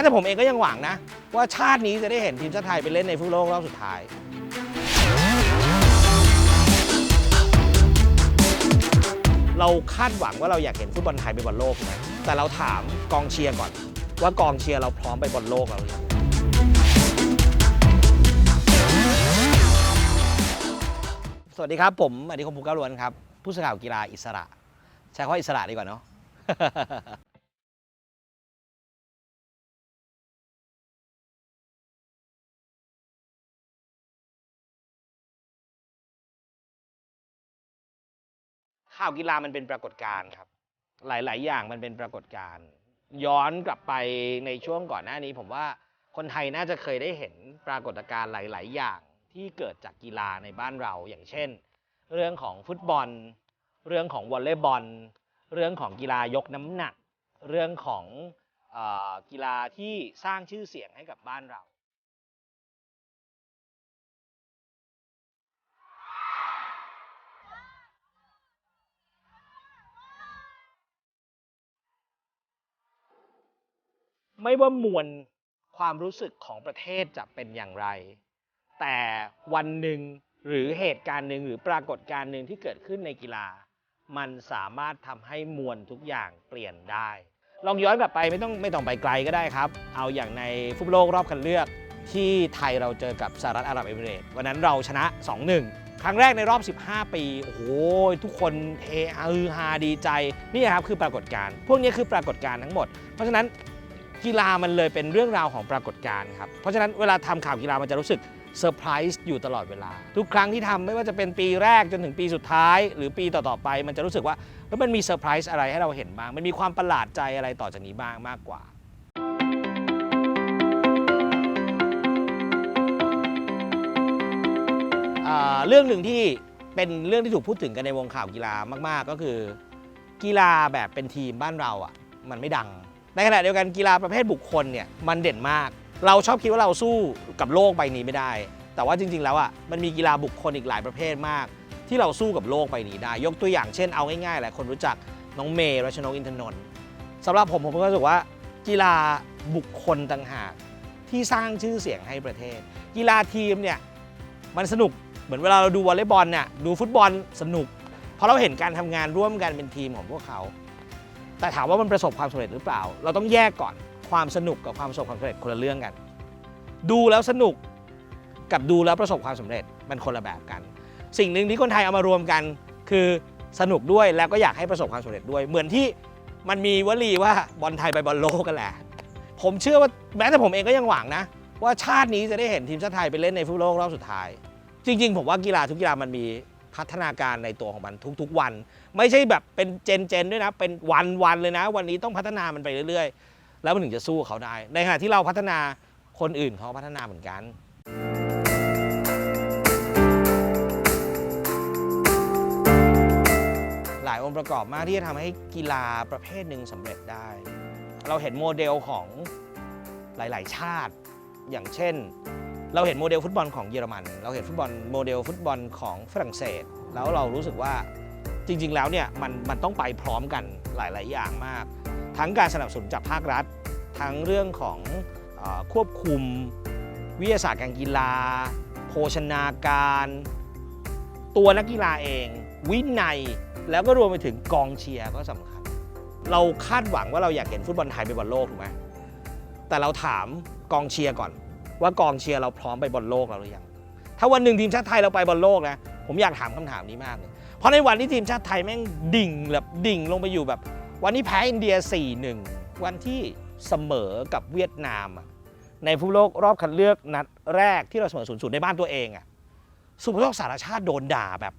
แต่ผมเองก็ยังหวังนะ ว่าชาตินี้จะได้เห็นทีมชาติไทยไปเล่นในฟุตบอลโลกรอบสุดท้ายเราคาดหวังว่าเราอยากเห็นฟุตบอลไทยไปบอลโลกไหมแต่เราถามกองเชียร์ก่อน ว่ากองเชียร์เราพร้อมไปบอลโลกแล้วหรือยังสวัสดีครับ ผมอดิคมภูเก้าล้วนครับ ผู้สื่อข่าวกีฬาอิสระ ใช้คำว่าอิสระดีกว่าเนาะ ข่าวกีฬามันเป็นปรากฏการณ์ครับ หลาย ๆ อย่างมันเป็นปรากฏการณ์ย้อนกลับไปในช่วงก่อนหน้านี้ ผมว่าคนไทยน่าจะเคยได้เห็นปรากฏการณ์หลาย ๆ อย่างที่เกิดจากกีฬาในบ้านเราอย่างเช่น เรื่องของฟุตบอล เรื่องของวอลเลย์บอล เรื่องของกีฬายกน้ำหนัก เรื่องของอกีฬาที่สร้างชื่อเสียงให้กับบ้านเรา ไม่ว่ามวลความรู้สึกของประเทศจะเป็นอย่างไร แต่วันหนึ่งหรือเหตุการณ์หนึ่งหรือปรากฏการณ์หนึ่งที่เกิดขึ้นในกีฬา มันสามารถทำให้มวลทุกอย่างเปลี่ยนได้ ลองย้อนกลับไปไม่ต้องไม่ต้องไปไกลก็ได้ครับ เอาอย่างในฟุตบอลโลกรอบคัดเลือก ที่ไทยเราเจอกับสหรัฐอาหรับเอมิเรตส์วันนั้นเราชนะ 2-1 ครั้งแรกในรอบ 15 ปี โอ้โห ทุกคนเฮฮือฮาดีใจ นี่ครับคือปรากฏการณ์พวกนี้คือปรากฏการณ์ทั้งหมด เพราะฉะนั้น กีฬามันเลยเป็นเรื่องราวของปรากฏการณ์ครับ เพราะฉะนั้นเวลาทำข่าวกีฬามันจะรู้สึกเซอร์ไพรส์อยู่ตลอดเวลา ทุกครั้งที่ทำไม่ว่าจะเป็นปีแรกจนถึงปีสุดท้าย หรือปีต่อ ๆ ไป มันจะรู้สึกว่าเฮ้ยมันมีเซอร์ไพรส์อะไรให้เราเห็นบ้าง มันมีความประหลาดใจอะไรต่อจากนี้บ้างมากกว่าอ่าเรื่องหนึ่งที่เป็นเรื่องที่ถูกพูดถึงกันในวงข่าวกีฬามาก ๆ ก็คือ กีฬาแบบเป็นทีมบ้านเราอะมันไม่ดัง ในขณะเดียวกันกีฬาประเภทบุคคลเนี่ยมันเด่นมาก เราชอบคิดว่าเราสู้กับโลกใบนี้ไม่ได้ แต่ว่าจริง ๆ แล้วอะมันมีกีฬาบุคคลอีกหลายประเภทมาก ที่เราสู้กับโลกใบนี้ได้ ยกตัวอย่างเช่นเอาง่ายๆหลายคนรู้จักน้องเมย์รัชนกอินทนนท์สำหรับผมผมก็รู้สึกว่า กีฬาบุคคลต่างหากที่สร้างชื่อเสียงให้ประเทศ กีฬาทีมเนี่ยมันสนุกเหมือนเวลาเราดูวอลเลย์บอลเนี่ยดูฟุตบอลสนุกเพราะเราเห็นการทำงานร่วมกันเป็นทีมของพวกเขา แต่ถามว่ามันประสบความสำเร็จหรือเปล่า เราต้องแยกก่อนความสนุกกับความประสบความสำเร็จคนละเรื่องกัน ดูแล้วสนุกกับดูแล้วประสบความสำเร็จมันคนละแบบกัน สิ่งหนึ่งที่คนไทยเอามารวมกัน คือสนุกด้วยแล้วก็อยากให้ประสบความสำเร็จด้วย เหมือนที่มันมีวลีว่าบอลไทยไปบอลโลกกันแหละ ผมเชื่อว่าแม้แต่ผมเองก็ยังหวังนะ ว่าชาตินี้จะได้เห็นทีมชาติไทยไปเล่นในฟุตบอลโลกรอบสุดท้าย จริง ๆ ผมว่ากีฬาทุกกีฬามันมี พัฒนาการในตัวของมันทุกๆวัน ไม่ใช่แบบเป็นเจนเจนๆด้วยนะ เป็นวันวันๆเลยนะ วันนี้ต้องพัฒนามันไปเรื่อยๆ แล้วมันถึงจะสู้เขาได้ ในขณะที่เราพัฒนาคนอื่นเขาพัฒนาเหมือนกันหลายองค์ประกอบมากที่จะทำให้กีฬาประเภทหนึ่งสำเร็จได้ เราเห็นโมเดลของหลาย ๆ ชาติ อย่างเช่น เราเห็นโมเดลฟุตบอลของเยอรมัน เราเห็นฟุตบอลโมเดลฟุตบอลของฝรั่งเศส แล้วเรารู้สึกว่าจริง ๆ แล้วเนี่ยมันมันต้องไปพร้อมกันหลาย ๆ อย่างมาก ทั้งการสนับสนุนจากภาครัฐ ทั้งเรื่องของอควบคุมวิทยาศาสตร์การกีฬา โภชนาการ ตัวนักกีฬาเอง วินัยแล้วก็รวมไปถึงกองเชียร์ก็สำคัญ เราคาดหวังว่าเราอยากเห็นฟุตบอลไทยไปบอลโลกถูกไหมแต่เราถามกองเชียร์ก่อน ว่ากองเชียร์เราพร้อมไปบอลโลกแล้วหรือยัง ถ้าวันหนึ่งทีมชาติไทยเราไปบอลโลกนะ ผมอยากถามคำถามนี้มากเลย เพราะในวันที่ทีมชาติไทยแม่งดิ่งแบบดิ่งลงไปอยู่แบบ วันนี้แพ้อินเดีย 4-1 วันที่เสมอกับเวียดนามในฟุตบอลโลกรอบคัดเลือกนัดแรกที่เราเสมอ0-0ในบ้านตัวเองอะสุภโชคสารชาติโดนด่าแบบ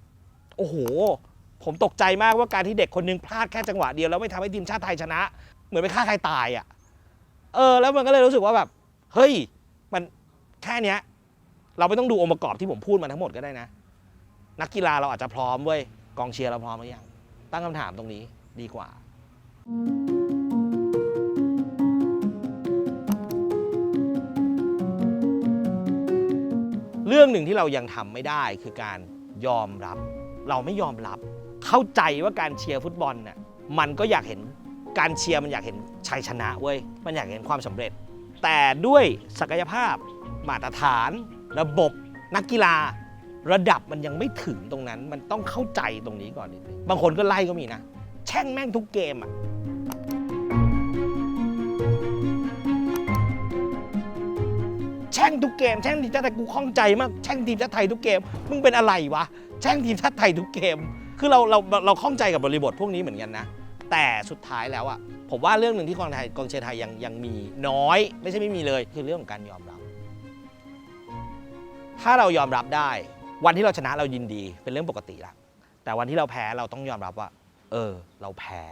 โอ้โห ผมตกใจมากว่าการที่เด็กคนหนึงพลาดแค่จังหวะเดียวแล้วไม่ทำให้ทีมชาติไทยชนะ เหมือนไปฆ่าใครตายอะเออ แล้วมันก็เลยรู้สึกว่าแบบ เฮ้ย แค่เนี้ยเราไม่ต้องดูองค์ประกอบที่ผมพูดมาทั้งหมดก็ได้นะ นักกีฬาเราอาจจะพร้อมเว้ยกองเชียร์เราพร้อมหรือยังตั้งคำถามตรงนี้ดีกว่า เรื่องหนึ่งที่เรายังทำไม่ได้คือการยอมรับ เราไม่ยอมรับ เข้าใจว่าการเชียร์ฟุตบอลน่ะมันก็อยากเห็นการเชียร์มันอยากเห็นชัยชนะเว้ยมันอยากเห็นความสำเร็จ แต่ด้วยศักยภาพ มาตรฐาน ระบบนักกีฬา ระดับมันยังไม่ถึงตรงนั้น มันต้องเข้าใจตรงนี้ก่อนนิดนึงบางคนก็ไล่ก็มีนะ แช่งแม่งทุกเกมอะแช่งทุกเกมแช่งทีมชาติไทยกูข้องใจมากแช่งทีมชาติไทยทุกเกมมึงเป็นอะไรวะแช่งทีมชาติไทยทุกเกม คือเราเราเราข้องใจกับบริบทพวกนี้เหมือนกันนะ แต่สุดท้ายแล้วอะผมว่าเรื่องหนึ่งที่กองไทยกองเชียร์ไทยยังยังมีน้อย ไม่ใช่ไม่มีเลยคือเรื่องของการยอมรับ ถ้าเรายอมรับได้ วันที่เราชนะเรายินดีเป็นเรื่องปกติละแต่วันที่เราแพ้เราต้องยอมรับว่า เออ เราแพ้